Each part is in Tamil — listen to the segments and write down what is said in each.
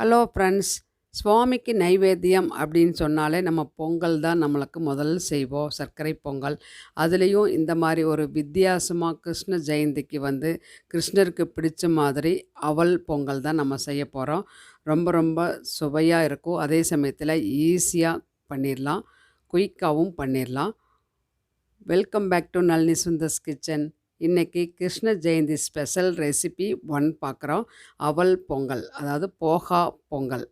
ஹலோ ஃப்ரெண்ட்ஸ் சுவாமிக்கு நைவேத்தியம் அப்படின்னு சொன்னாலே நம்ம பொங்கல் தான் நம்மளுக்கு முதல்ல செய்வோம் சர்க்கரை பொங்கல். அதுலேயும் இந்த மாதிரி ஒரு வித்தியாசமாக கிருஷ்ண ஜெயந்திக்கு வந்து கிருஷ்ணருக்கு பிடிச்ச மாதிரி அவல் பொங்கல் தான் நம்ம செய்ய போகிறோம் ரொம்ப ரொம்ப சுவையாக இருக்கும். அதே சமயத்தில் ஈஸியாக பண்ணிடலாம் குயிக்காகவும் பண்ணிடலாம் welcome back to Nalini Sundar's kitchen இன்றைக்கி Krishna Jayanthi special recipe one பார்க்குறோம் அவல் பொங்கல் அதாவது போகா பொங்கல்.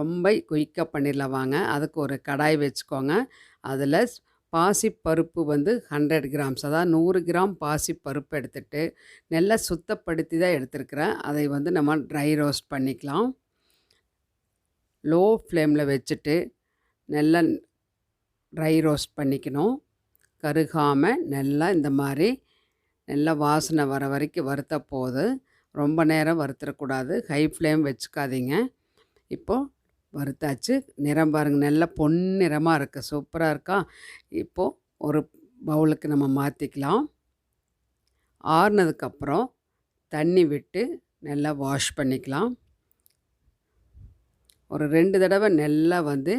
ரொம்ப குயிக்காக பண்ணிடலாம் வாங்க. அதுக்கு ஒரு கடாய் வச்சுக்கோங்க. அதில் பாசிப்பருப்பு வந்து ஹண்ட்ரட் கிராம்ஸ் அதாவது நூறு கிராம் பாசிப்பருப்பு எடுத்துகிட்டு நல்லா சுத்தப்படுத்தி தான் எடுத்துருக்குறேன். அதை வந்து நம்ம ட்ரை ரோஸ்ட் பண்ணிக்கலாம். லோ ஃப்ளேமில் வச்சுட்டு நல்லா ட்ரை ரோஸ்ட் பண்ணிக்கணும். கருகாமல் நல்லா இந்த மாதிரி நல்லா வாசனை வர வரைக்கும் வறுத்த போது. ரொம்ப நேரம் வறுத்துடக்கூடாது ஹை ஃப்ளேம் வச்சுக்காதீங்க. இப்போது வறுத்தாச்சு. நிறம் பாருங்கள் நல்லா பொன்னிறமாக இருக்குது சூப்பராக இருக்கா? இப்போது ஒரு பவுலுக்கு நம்ம மாற்றிக்கலாம் ஆறுனதுக்கப்புறம் தண்ணி விட்டு நல்லா வாஷ் பண்ணிக்கலாம். ஒரு ரெண்டு தடவை நல்லா வந்து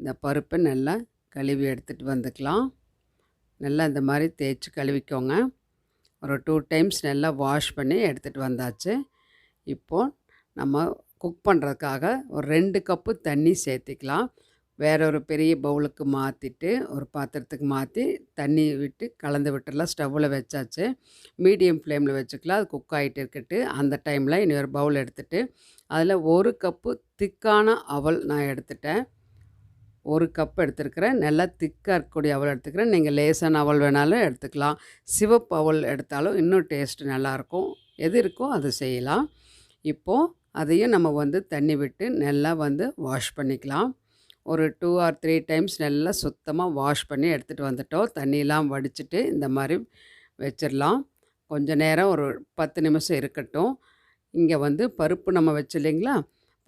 இந்த பருப்பை நல்லா கழுவி எடுத்துகிட்டு வந்துக்கலாம். நல்லா இந்த மாதிரி தேய்ச்சி கழுவிக்கோங்க. ஒரு டூ டைம்ஸ் நல்லா வாஷ் பண்ணி எடுத்துகிட்டு வந்தாச்சு. இப்போது நம்ம குக் பண்ணுறதுக்காக ஒரு ரெண்டு கப்பு தண்ணி சேர்த்திக்கலாம். வேற ஒரு பெரிய பவுலுக்கு மாற்றிட்டு ஒரு பாத்திரத்துக்கு மாற்றி தண்ணி விட்டு கலந்து விட்டுடலாம். ஸ்டவ்வில் வச்சாச்சு. மீடியம் ஃப்ளேமில் வச்சுக்கலாம். அது குக் ஆகிட்டு இருக்கட்டு அந்த டைமில் இனி ஒரு பவுல் எடுத்துகிட்டு அதில் ஒரு கப்பு திக்கான அவல் நான் எடுத்துட்டேன். ஒரு கப் எடுத்துருக்கிறேன். நல்லா திக்காக இருக்கக்கூடிய அவல் எடுத்துக்கிறேன். நீங்கள் லேசான அவல் வேணாலும் எடுத்துக்கலாம். சிவப்பு அவல் எடுத்தாலும் இன்னும் டேஸ்ட்டு நல்லாயிருக்கும். எது இருக்கோ அது செய்யலாம். இப்போது அதையும் நம்ம வந்து தண்ணி விட்டு நல்லா வந்து வாஷ் பண்ணிக்கலாம். ஒரு டூ ஆர் த்ரீ டைம்ஸ் நல்லா சுத்தமாக வாஷ் பண்ணி எடுத்துகிட்டு வந்துட்டோம். தண்ணியெலாம் வடிச்சிட்டு இந்த மாதிரி வச்சிடலாம். கொஞ்ச நேரம் ஒரு பத்து நிமிஷம் இருக்கட்டும். இங்கே வந்து பருப்பு நம்ம வச்சு இல்லைங்களா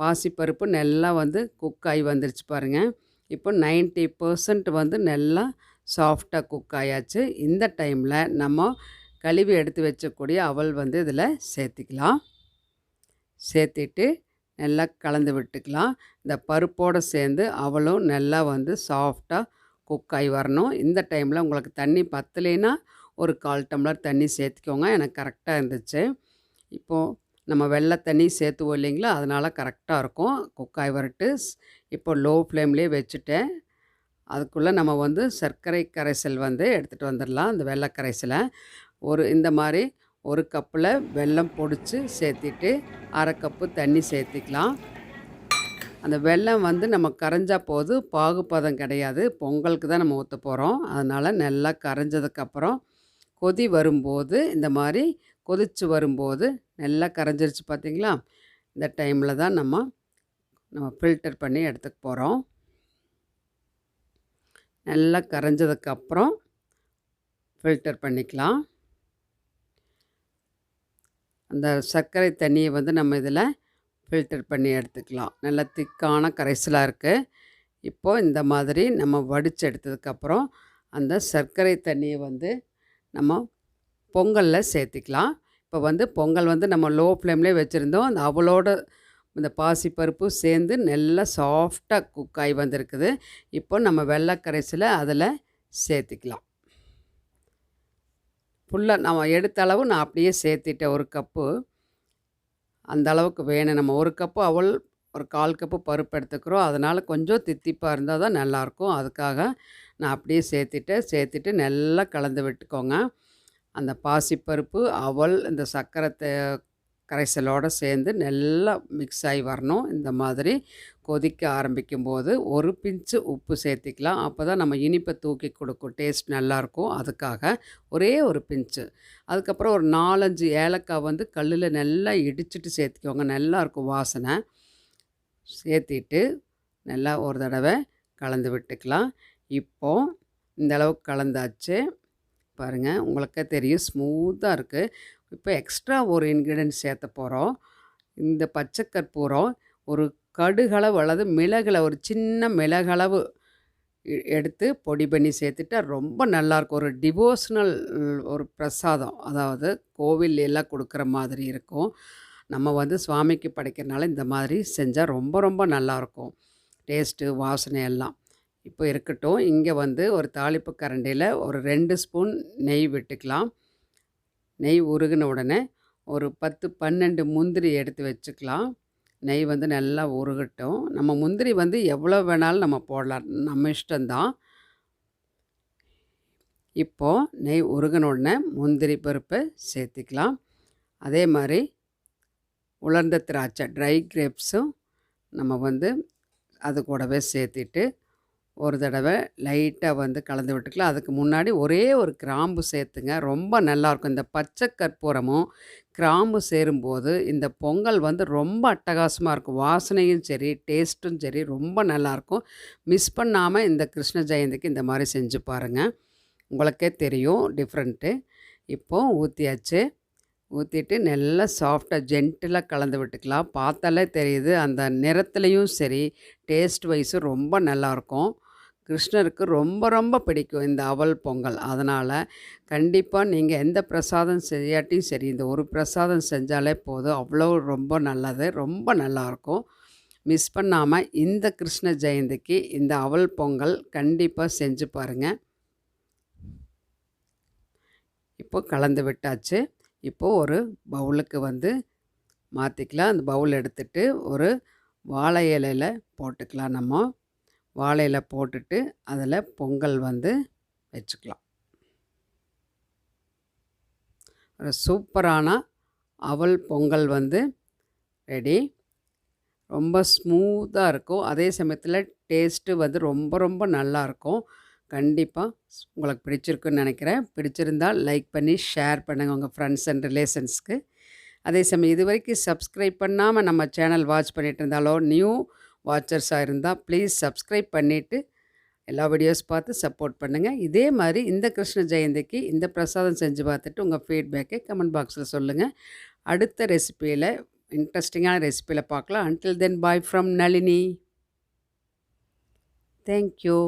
பாசி பருப்பு நல்லா வந்து குக் ஆகி வந்துருச்சு பாருங்கள் இப்போ நைன்ட்டி பர்சன்ட் வந்து நல்லா சாஃப்டாக குக் ஆயாச்சு. இந்த டைமில் நம்ம கழுவி எடுத்து வச்சக்கூடிய அவல் வந்து இதில் சேர்த்திக்கலாம். சேர்த்திட்டு நல்லா கலந்து விட்டுக்கலாம். இந்த பருப்போடு சேர்ந்து அவளும் நல்லா வந்து சாஃப்டாக குக் ஆகி வரணும். இந்த டைமில் உங்களுக்கு தண்ணி பத்தலைன்னா ஒரு கால் டம்ளர் தண்ணி சேர்த்துக்கோங்க. எனக்கு கரெக்டாக இருந்துச்சு. இப்போது நம்ம வெள்ளை தண்ணி சேர்த்துவோம் இல்லைங்களா? அதனால் கரெக்டாக இருக்கும். குக்காய் வரட்டு இப்போ லோ ஃப்ளேம்லேயே வச்சுட்டேன். அதுக்குள்ளே நம்ம வந்து சர்க்கரை கரைசல் வந்து எடுத்துகிட்டு வந்துடலாம் இந்த வெள்ளை கரைசலை. ஒரு இந்த மாதிரி ஒரு கப்பில் வெல்லம் பொடிச்சு சேர்த்திட்டு அரை கப்பு தண்ணி சேர்த்திக்கலாம். அந்த வெல்லம் வந்து நம்ம கரைஞ்சா போது பாகுபதம் கிடையாது. பொங்கலுக்கு தான் நம்ம ஊற்ற போகிறோம் அதனால் நல்லா கரைஞ்சதுக்கப்புறம் கொதி வரும்போது இந்த மாதிரி கொதித்து வரும்போது நல்லா கரைஞ்சிருச்சு பார்த்திங்களா? இந்த டைமில் தான் நம்ம நம்ம ஃபில்டர் பண்ணி எடுத்துக்க போகிறோம் நல்லா கரைஞ்சதுக்கப்புறம் ஃபில்டர் பண்ணிக்கலாம். அந்த சர்க்கரை தண்ணியை வந்து நம்ம இதில் ஃபில்டர் பண்ணி எடுத்துக்கலாம். நல்லா திக்கான கரைசலாக இருக்குது இப்போது இந்த மாதிரி நம்ம வடித்து எடுத்ததுக்கப்புறம் அந்த சர்க்கரை தண்ணியை வந்து நம்ம பொங்கலில் சேர்த்திக்கலாம். இப்போ வந்து பொங்கல் வந்து நம்ம லோ ஃப்ளேம்லேயே வச்சுருந்தோம். அந்த அவளோட இந்த பாசிப்பருப்பு சேர்ந்து நல்லா சாஃப்டாக குக் ஆகி வந்திருக்குது. இப்போ நம்ம வெள்ளை அதில் சேர்த்திக்கலாம். ஃபுல்லாக நம்ம எடுத்த அளவு நான் அப்படியே சேர்த்திட்டேன் ஒரு கப்பு. அந்த அளவுக்கு வேணும். நம்ம ஒரு கப்பு அவள் ஒரு கால் கப்பு பருப்பு எடுத்துக்கிறோம். அதனால் கொஞ்சம் தித்திப்பாக இருந்தால் தான் நல்லாயிருக்கும். அதுக்காக நான் அப்படியே சேர்த்திட்டேன். சேர்த்துட்டு நல்லா கலந்து விட்டுக்கோங்க. அந்த பாசிப்பருப்பு அவல் இந்த சர்க்கரை கரைசலோடு சேர்ந்து நல்லா மிக்ஸ் ஆகி வரணும். இந்த மாதிரி கொதிக்க ஆரம்பிக்கும் போது ஒரு பிஞ்சு உப்பு சேர்த்திக்கலாம். அப்போ தான் நம்ம இனிப்பை தூக்கி கொடுக்கும். டேஸ்ட் நல்லாயிருக்கும். அதுக்காக ஒரே ஒரு பிஞ்சு. அதுக்கப்புறம் ஒரு நாலஞ்சு ஏலக்காய் வந்து கல்லில் நல்லா இடிச்சிட்டு சேர்த்துக்கோங்க. நல்லாயிருக்கும் வாசனை. சேர்த்திட்டு நல்லா ஒரு தடவை கலந்து விட்டுக்கலாம். இப்போது இந்தளவுக்கு கலந்தாச்சு. பாருங்கள் உங்களுக்கே தெரியும். ஸ்மூத்தாக இருக்குது இப்போ எக்ஸ்ட்ரா ஒரு இன்க்ரீடியன்ட் சேர்த்த போகிறோம் இந்த பச்சை கற்பூரம் ஒரு கடுகளவு அல்லது மிளகில் ஒரு சின்ன மிளகளவு எடுத்து பொடி பண்ணி சேர்த்துட்டா ரொம்ப நல்லாயிருக்கும் ஒரு டிவோஷனல் ஒரு பிரசாதம். அதாவது கோவில் எல்லாம் கொடுக்குற மாதிரி இருக்கும். நம்ம வந்து சுவாமிக்கு படைக்கிறனால இந்த மாதிரி செஞ்சால் ரொம்ப ரொம்ப நல்லாயிருக்கும் டேஸ்ட்டு வாசனை எல்லாம். இப்போ இருக்கட்டும். இங்கே வந்து ஒரு தாளிப்பு கரண்டியில் ஒரு ரெண்டு ஸ்பூன் நெய் விட்டுக்கலாம். நெய் உருகின உடனே ஒரு பத்து பன்னெண்டு முந்திரி எடுத்து வச்சுக்கலாம். நெய் வந்து நல்லா உருகட்டும். நம்ம முந்திரி வந்து எவ்வளோ வேணாலும் நம்ம போடலாம். நம்ம இஷ்டம்தான். இப்போது நெய் உருகின உடனே முந்திரி பருப்பை சேர்த்திக்கலாம். அதே மாதிரி உலர்ந்த திராட்சை ட்ரை கிரேப்ஸும் நம்ம வந்து அது கூடவே சேர்த்திட்டு ஒரு தடவை லைட்டாக வந்து கலந்து விட்டுக்கலாம். அதுக்கு முன்னாடி ஒரே ஒரு கிராம்பு சேர்த்துங்க. ரொம்ப நல்லாயிருக்கும் இந்த பச்சை கற்பூரமும் கிராம்பு சேரும்போது இந்த பொங்கல் வந்து ரொம்ப அட்டகாசமாக இருக்கும். வாசனையும் சரி டேஸ்ட்டும் சரி ரொம்ப நல்லாயிருக்கும் மிஸ் பண்ணாமல் இந்த கிருஷ்ண ஜெயந்திக்கு இந்த மாதிரி செஞ்சு பாருங்கள் உங்களுக்கே தெரியும் டிஃப்ரெண்ட்டு. இப்போது ஊற்றியாச்சு ஊற்றிட்டு நல்லா சாஃப்டாக ஜென்டிலாக கலந்து விட்டுக்கலாம். பார்த்தாலே தெரியுது அந்த நிறத்துலையும் சரி டேஸ்ட் வைஸும் ரொம்ப நல்லாயிருக்கும் கிருஷ்ணருக்கு ரொம்ப ரொம்ப பிடிக்கும் இந்த அவல் பொங்கல். அதனால் கண்டிப்பாக நீங்கள் எந்த பிரசாதம் செய்யாட்டியும் சரி இந்த ஒரு பிரசாதம் செஞ்சாலே போதும். அவ்வளோ ரொம்ப நல்லது ரொம்ப நல்லாயிருக்கும் மிஸ் பண்ணாமல் இந்த கிருஷ்ண ஜெயந்திக்கு இந்த அவல் பொங்கல் கண்டிப்பாக செஞ்சு பாருங்கள் இப்போ கலந்து விட்டாச்சு. இப்போது ஒரு பவுலுக்கு வந்து மாற்றிக்கலாம் அந்த பவுல் எடுத்துகிட்டு ஒரு வாழை இலையில் போட்டுக்கலாம் நம்ம. வாழையில் போட்டுட்டு அதில் பொங்கல் வந்து வச்சுக்கலாம். ஒரு சூப்பரான அவல் பொங்கல் வந்து ரெடி. ரொம்ப ஸ்மூத்தாக இருக்கும். அதே சமயத்தில் டேஸ்ட்டு வந்து ரொம்ப ரொம்ப நல்லாயிருக்கும் கண்டிப்பாக உங்களுக்கு பிடிச்சிருக்குன்னு நினைக்கிறேன். பிடிச்சிருந்தால் லைக் பண்ணி ஷேர் பண்ணுங்கள் உங்கள் ஃப்ரெண்ட்ஸ் அண்ட் ரிலேஷன்ஸ்க்கு அதே சமயம் இது வரைக்கும் சப்ஸ்கிரைப் பண்ணாமல் நம்ம சேனல் வாட்ச் பண்ணிகிட்டு இருந்தாலோ நியூ வாட்சர்ஸாக இருந்தால் ப்ளீஸ் சப்ஸ்கிரைப் பண்ணிவிட்டு எல்லா வீடியோஸ் பார்த்து சப்போர்ட் பண்ணுங்கள் இதே மாதிரி இந்த கிருஷ்ண ஜெயந்திக்கு இந்த பிரசாதம் செஞ்சு பார்த்துட்டு உங்கள் ஃபீட்பேக்கை கமெண்ட் பாக்ஸில் சொல்லுங்கள் அடுத்த ரெசிப்பியில் இன்ட்ரெஸ்டிங்கான ரெசிப்பியில் பார்க்கலாம். Until then bye from Nalini. Thank you